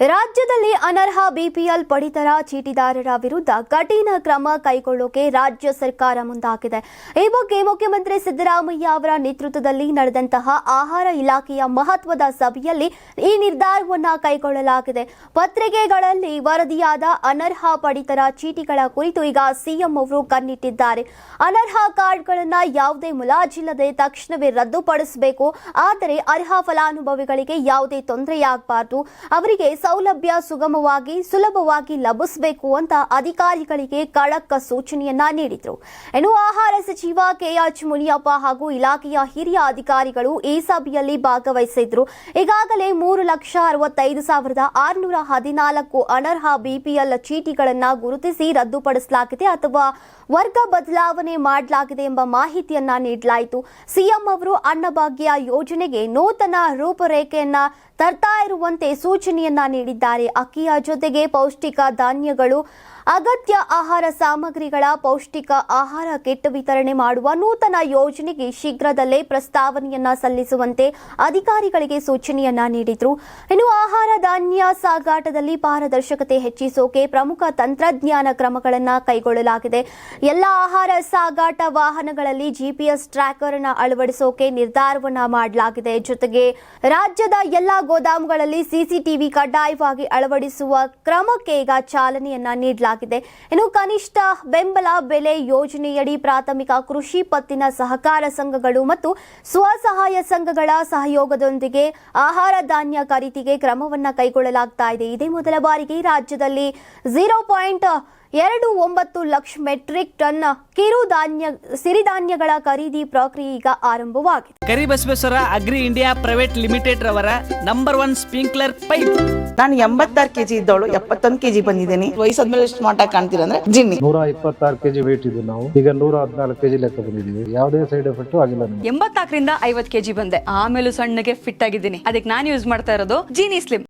ರಾಜ್ಯದಲ್ಲಿ ಅನರ್ಹ ಬಿಪಿಎಲ್ ಪಡಿತರ ಚೀಟಿದಾರರ ವಿರುದ್ಧ ಕಠಿಣ ಕ್ರಮ ಕೈಗೊಳ್ಳೋಕೆ ರಾಜ್ಯ ಸರ್ಕಾರ ಮುಂದಾಗಿದೆ. ಈ ಬಗ್ಗೆ ಮುಖ್ಯಮಂತ್ರಿ ಸಿದ್ದರಾಮಯ್ಯ ಅವರ ನೇತೃತ್ವದಲ್ಲಿ ನಡೆದಂತಹ ಆಹಾರ ಇಲಾಖೆಯ ಮಹತ್ವದ ಸಭೆಯಲ್ಲಿ ಈ ನಿರ್ಧಾರವನ್ನು ಕೈಗೊಳ್ಳಲಾಗಿದೆ. ಪತ್ರಿಕೆಗಳಲ್ಲಿ ವರದಿಯಾದ ಅನರ್ಹ ಪಡಿತರ ಚೀಟಿಗಳ ಕುರಿತು ಈಗ ಸಿಎಂ ಅವರು ಕಣ್ಣಿಟ್ಟಿದ್ದಾರೆ. ಅನರ್ಹ ಕಾರ್ಡ್ಗಳನ್ನು ಯಾವುದೇ ಮುಲಾಜಿಲ್ಲದೆ ತಕ್ಷಣವೇ ರದ್ದುಪಡಿಸಬೇಕು. ಆದರೆ ಅರ್ಹ ಫಲಾನುಭವಿಗಳಿಗೆ ಯಾವುದೇ ತೊಂದರೆಯಾಗಬಾರದು. ಅವರಿಗೆ ಸೌಲಭ್ಯ ಸುಗಮವಾಗಿ, ಸುಲಭವಾಗಿ ಲಭಿಸಬೇಕು ಅಂತ ಅಧಿಕಾರಿಗಳಿಗೆ ಕಳಕ ಸೂಚನೆಯನ್ನ ನೀಡಿದರು. ಇನ್ನು ಆಹಾರ ಸಚಿವ ಕೆಎಚ್ ಮುನಿಯಪ್ಪ ಹಾಗೂ ಇಲಾಖೆಯ ಹಿರಿಯ ಅಧಿಕಾರಿಗಳು ಈ ಸಭೆಯಲ್ಲಿ ಭಾಗವಹಿಸಿದ್ರು. ಈಗಾಗಲೇ ಮೂರು ಲಕ್ಷ ಅರವತ್ತೈದು ಸಾವಿರದ ಆರುನೂರ ಹದಿನಾಲ್ಕು ಅನರ್ಹ ಬಿಪಿಎಲ್ ಚೀಟಿಗಳನ್ನ ಗುರುತಿಸಿ ರದ್ದುಪಡಿಸಲಾಗಿದೆ ಅಥವಾ ವರ್ಗ ಬದಲಾವಣೆ ಮಾಡಲಾಗಿದೆ ಎಂಬ ಮಾಹಿತಿಯನ್ನ ನೀಡಲಾಯಿತು. ಸಿಎಂ ಅವರು ಅನ್ನಭಾಗ್ಯ ಯೋಜನೆಗೆ ನೂತನ ರೂಪರೇಖೆಯನ್ನ ತರ್ತಾ ಇರುವಂತೆ ಸೂಚನೆಯನ್ನ ನೀಡಿದ್ದಾರೆ. ಅಕ್ಕಿಯ ಜೊತೆಗೆ ಪೌಷ್ಟಿಕ ಧಾನ್ಯಗಳು, ಅಗತ್ಯ ಆಹಾರ ಸಾಮಗ್ರಿಗಳ ಪೌಷ್ಟಿಕ ಆಹಾರ ಕಿಟ್ ವಿತರಣೆ ಮಾಡುವ ನೂತನ ಯೋಜನೆಗೆ ಶೀಘ್ರದಲ್ಲೇ ಪ್ರಸ್ತಾವನೆಯನ್ನ ಸಲ್ಲಿಸುವಂತೆ ಅಧಿಕಾರಿಗಳಿಗೆ ಸೂಚನೆಯನ್ನ ನೀಡಿದ್ರು. ಇನ್ನು ಆಹಾರ ಧಾನ್ಯ ಸಾಗಾಟದಲ್ಲಿ ಪಾರದರ್ಶಕತೆ ಹೆಚ್ಚಿಸೋಕೆ ಪ್ರಮುಖ ತಂತ್ರಜ್ಞಾನ ಕ್ರಮಗಳನ್ನ ಕೈಗೊಳ್ಳಲಾಗಿದೆ. ಎಲ್ಲ ಆಹಾರ ಸಾಗಾಟ ವಾಹನಗಳಲ್ಲಿ ಜಿಪಿಎಸ್ ಟ್ರ್ಯಾಕರ್ ಅನ್ನ ಅಳವಡಿಸೋಕೆ ನಿರ್ಧಾರವನ್ನ ಮಾಡಲಾಗಿದೆ. ಜೊತೆಗೆ ರಾಜ್ಯದ ಎಲ್ಲಾ ಗೋದಾಮುಗಳಲ್ಲಿ ಸಿಸಿಟಿವಿ ಕಡ್ಡಾಯವಾಗಿ ಅಳವಡಿಸುವ ಕ್ರಮಕ್ಕೆ ಈಗ ಚಾಲನೆಯನ್ನ ನೀಡಲಾಗಿದೆ. ಇನ್ನು ಕನಿಷ್ಠ ಬೆಂಬಲ ಬೆಲೆ ಯೋಜನೆಯಡಿ ಪ್ರಾಥಮಿಕ ಕೃಷಿ ಪತ್ತಿನ ಸಹಕಾರ ಸಂಘಗಳು ಮತ್ತು ಸ್ವಸಹಾಯ ಸಂಘಗಳ ಸಹಯೋಗದೊಂದಿಗೆ ಆಹಾರ ಧಾನ್ಯ ಖರೀದಿಗೆ ಕ್ರಮವನ್ನ ಕೈಗೊಳ್ಳಲಾಗ್ತಾ ಇದೆ. ಇದೇ ಮೊದಲ ಬಾರಿಗೆ ರಾಜ್ಯದಲ್ಲಿ ಜೀರೋ ಪಾಯಿಂಟ್ ಎರಡು ಒಂಬತ್ತು ಲಕ್ಷ ಮೆಟ್ರಿಕ್ ಟನ್ ಕಿರುಧಾನ್ಯ ಸಿರಿಧಾನ್ಯಗಳ ಖರೀದಿ ಪ್ರಕ್ರಿಯೆ ಈಗ ಆರಂಭವಾಗಿದೆ. Karibasaveshwara agri India private limited ರವರ ನಂಬರ್ ಒನ್ ಸ್ಪ್ರಿಂಕ್ಲರ್ ಪೈಪ್. ನಾನು ಎಂಬತ್ತಾರು ಕೆಜಿ ಇದ್ದವಳು ಎಪ್ಪತ್ತೊಂದು ಕೆಜಿ ಬಂದಿದ್ದೀನಿ. ವಯಸ್ಸಾದ್ಮೇಲೆ ಸ್ಮಾರ್ಟ್ ಆಗಿ ಕಾಣ್ತೀರ ಅಂದ್ರೆ ಜಿನ್ನಿ. ನೂರ ಇಪ್ಪತ್ತಾರು ಕೆಜಿ ವೇಟ್ ಇದ್ದು ನಾವು. ಈಗ ನೂರ ಹದಿನಾಲ್ಕು ಕೆಜಿ ಲೆಕ್ಕ ಬಂದಿದ್ದೀವಿ. ಯಾವುದೇ ಸೈಡ್ ಎಫೆಕ್ಟ್ ಆಗಿಲ್ಲ ಎಂಬತ್ತಾಕರಿಂದ ಎಂಬತ್ನಾಲ್ಕರಿಂದ ಐವತ್ ಕೆಜಿ ಬಂದೆ. ಆಮೇಲೂ ಸಣ್ಣಗೆ ಫಿಟ್ ಆಗಿದ್ದೀನಿ. ಅದಕ್ಕೆ ನಾನು ಯೂಸ್ ಮಾಡ್ತಾ ಇರೋದು ಜೀನಿ ಸ್ಲಿಮ್